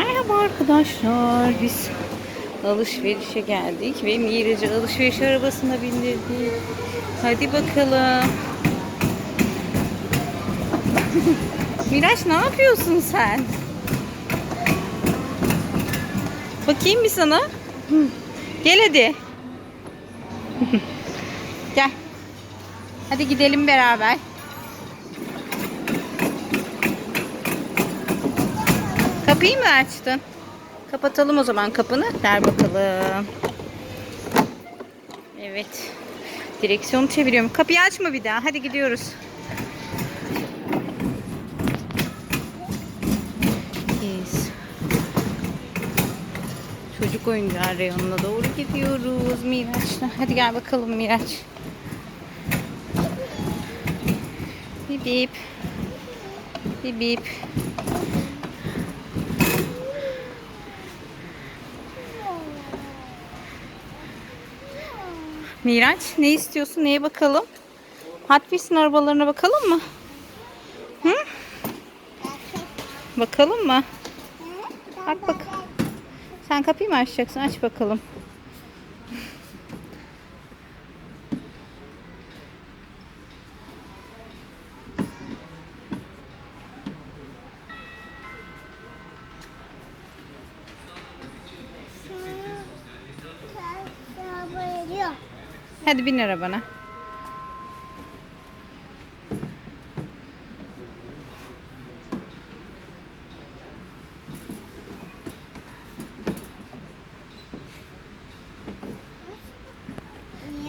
Merhaba arkadaşlar. Biz alışverişe geldik ve Mirac'ı alışveriş arabasına bindirdik. Hadi bakalım. Miraç ne yapıyorsun sen? Bakayım bir sana. Gel hadi. Gel. Hadi gidelim beraber. Kapıyı mı açtın? Kapatalım o zaman kapını. Ver bakalım. Evet. Direksiyonu çeviriyorum. Kapıyı açma bir daha. Hadi gidiyoruz. Yes. Çocuk oyuncağı reyonuna doğru gidiyoruz Miraç'la. Hadi gel bakalım Miraç. Bip bip. Bip bip. Miraç ne istiyorsun? Neye bakalım? Hot Wheels'in arabalarına bakalım mı? Hı? Bakalım mı? Bak bak. Sen kapıyı mı açacaksın? Aç bakalım. Hadi bin arabana.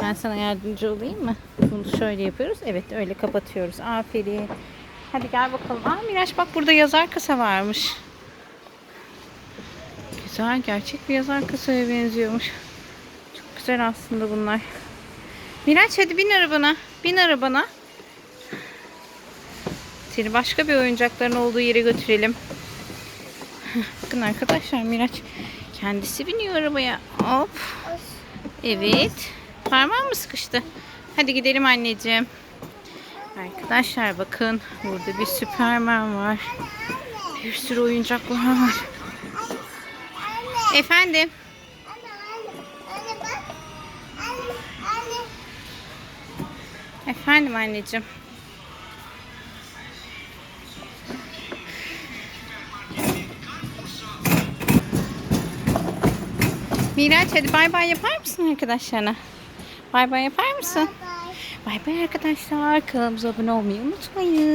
Ben sana yardımcı olayım mı? Bunu şöyle yapıyoruz. Evet öyle kapatıyoruz. Aferin. Hadi gel bakalım. Aa Miraç bak burada yazar kasa varmış. Güzel gerçek bir yazar kasaya benziyormuş. Çok güzel aslında bunlar. Miraç hadi bin arabana. Bin arabana. Seni başka bir oyuncakların olduğu yere götürelim. Bakın arkadaşlar Miraç kendisi biniyor arabaya. Hop. Evet. Parmağın mı sıkıştı? Hadi gidelim anneciğim. Arkadaşlar bakın burada bir Süperman var. Bir sürü oyuncaklar var. Efendim. Efendim anneciğim. Miraç hadi bay bay yapar mısın arkadaşlarına? Bay bay yapar mısın? Bay bay arkadaşlar. Kanalımıza abone olmayı unutmayın.